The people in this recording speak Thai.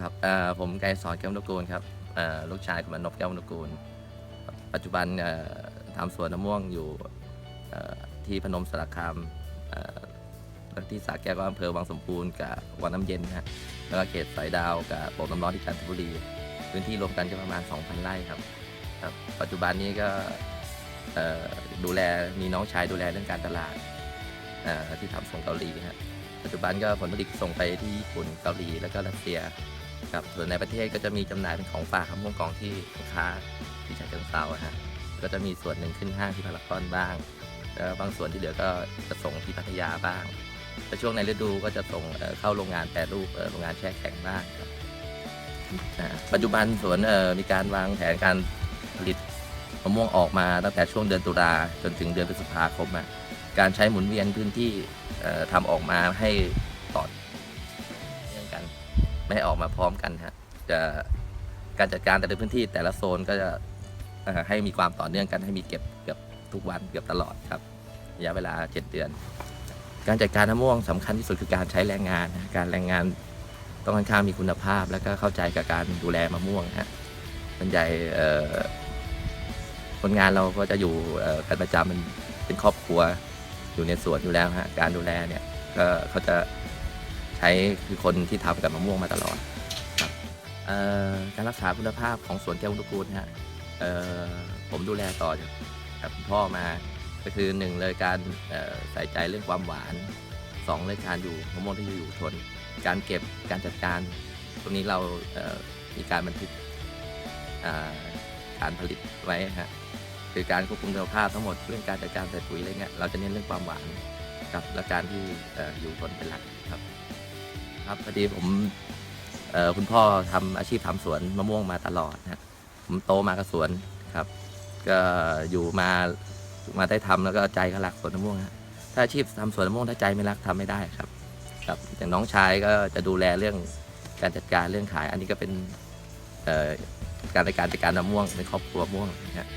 ครับเอ่อผมไกรสอนแก้วนุกูลครับเอ่อลูกชายของมันนบแก้วนุกูลปัจจุบันเอ่อทำสวนมะม่วงอยู่เอ่อที่พนมสารคามเอ่อแล้วที่สระแก้วก็อำเภอวังสมบูรณ์กับวังน้ำเย็นนะฮะแล้วก็เขตสายดาวกับโป่งน้ำร้อนที่จันทบุรี พื้นที่รวมกันก็ประมาณ 2,000 ไร่ครับครับ ปัจจุบันนี้ก็เอ่อดูแลมีน้องชายดูแลเรื่องการตลาดเอ่อที่ทำส่งเกาหลีฮะปัจจุบันก็ผลผลิตส่งไปที่ญี่ปุ่นเกาหลีแล้วก็รัสเซีย ครับส่วนในประเทศก็จะมีจำหน่ายเป็นของฝากครับม่วงกองที่ลูกค้าที่ฉะเชิงเซาอะฮะก็จะมีส่วนหนึ่งขึ้นห้างที่พารากอนบ้างแล้วบางส่วนที่เหลือก็จะส่งที่พัทยาบ้างแต่ช่วงในฤดูก็จะส่งเข้าโรงงานแปรรูปโรงงานแช่แข็งบ้างครับปัจจุบันสวนมีการวางแผนการผลิตมะม่วงออกมาตั้งแต่ช่วงเดือนตุลาจนถึงเดือนพฤษภาคมการใช้หมุนเวียนพื้นที่เอ่อทำออกมาให้ ไม่ให้ออกมาพร้อมกันฮะจะการจัดการแต่ละพื้นที่แต่ละโซนก็จะให้มีความต่อเนื่องกันให้มีเก็บเกือบทุกวันเกือบตลอดครับระยะเวลา 7 เดือน การจัดการมะม่วงสำคัญที่สุดคือการใช้แรงงาน การแรงงานต้องค่อนข้างมีคุณภาพ แล้วก็เข้าใจกับการดูแลมะม่วงฮะส่วนใหญ่คนงานเราก็จะอยู่กันประจำมันเป็นครอบครัวอยู่ในสวนอยู่แล้วฮะการดูแลเนี่ยก็เขาจะ ใช้คือคนที่ทำกับมะม่วงมาตลอดครับการรักษาคุณภาพของสวนแก้วนุกูลฮะผมดูแลต่อจากคุณพ่อมาก็คือหนึ่งเลยการใส่ใจเรื่องความหวานสองเลยการอยู่มะม่วงที่อยู่ทน การเก็บการจัดการ ตรงนี้เรามีการบันทึกการผลิตไว้ฮะคือการควบคุมคุณภาพทั้งหมดเรื่องการจัดการใส่ปุ๋ยอะไรเงี้ยเราจะเน้นเรื่องความหวานกับและการที่อยู่ทนเป็นหลักครับ ครับพอดีผมคุณพ่อทำอาชีพทำสวนมะม่วงมาตลอดนะผมโตมากับสวนครับ ก็อยู่มามาได้ทำแล้วก็ใจก็รักสวนมะม่วงฮะถ้าอาชีพทำสวนมะม่วงถ้าใจไม่รักทำไม่ได้ครับ ครับอย่างน้องชายก็จะดูแลเรื่องการจัดการเรื่องขาย อันนี้ก็เป็นการในการจัดการมะม่วงในครอบครัวมะม่วงนะฮะ